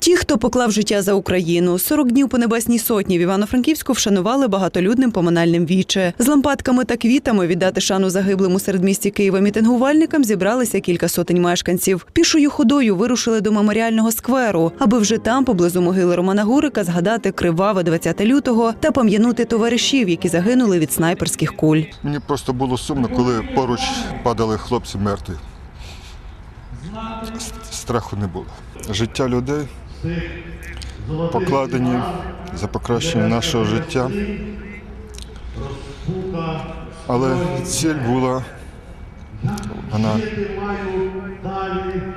Ті, хто поклав життя за Україну, 40 днів по небесній сотні в Івано-Франківську вшанували багатолюдним поминальним віче. З лампадками та квітами віддати шану загиблим у середмісті Києва мітингувальникам зібралися кілька сотень мешканців. Пішою ходою вирушили до меморіального скверу, аби вже там, поблизу могили Романа Гурика, згадати криваве 20 лютого та пам'янути товаришів, які загинули від снайперських куль. Мені просто було сумно, коли поруч падали хлопці мертві. Страху не було. Життя людей покладені за покращення нашого життя. Але ціль була, вона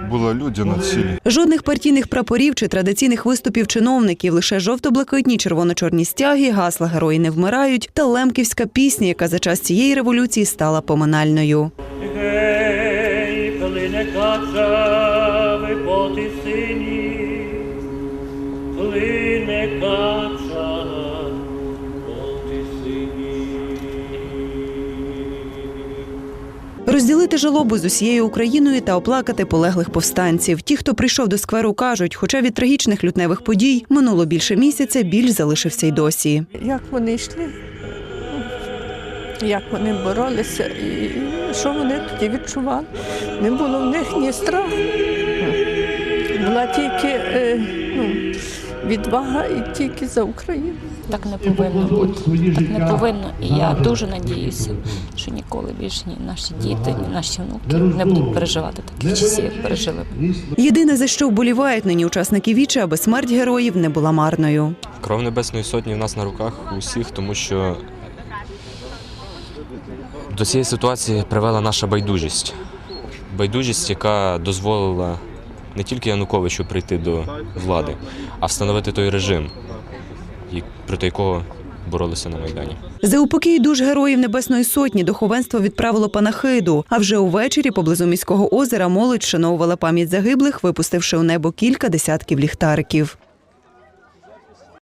була людяна ціль. Жодних партійних прапорів чи традиційних виступів чиновників, лише жовто-блакитні червоно-чорні стяги, гасла герої не вмирають та лемківська пісня, яка за час цієї революції стала поминальною. Гей, плине кача, ви поти сині, Розділити жалобу з усією Україною та оплакати полеглих повстанців. Ті, хто прийшов до скверу, кажуть, хоча від трагічних лютневих подій минуло більше місяця, біль залишився й досі. як вони йшли, як вони боролися, і що вони тоді відчували. Не було в них ні страху. Була тільки е, відвага і тільки за Україну. Так не повинно бути. Так не повинно. І я дуже надіюся, що ніколи більше ні наші діти, ні наші внуки не будуть переживати таких часів, як пережили. Єдине за що вболівають нині учасники віче, аби смерть героїв не була марною. Кров Небесної Сотні в нас на руках у всіх, тому що до цієї ситуації привела наша байдужість. Байдужість, яка дозволила не тільки Януковичу прийти до влади, а встановити той режим, проти якого боролися на Майдані. За упокій душ героїв Небесної Сотні духовенство відправило панахиду. А вже увечері поблизу міського озера молодь вшановувала пам'ять загиблих, випустивши у небо кілька десятків ліхтариків.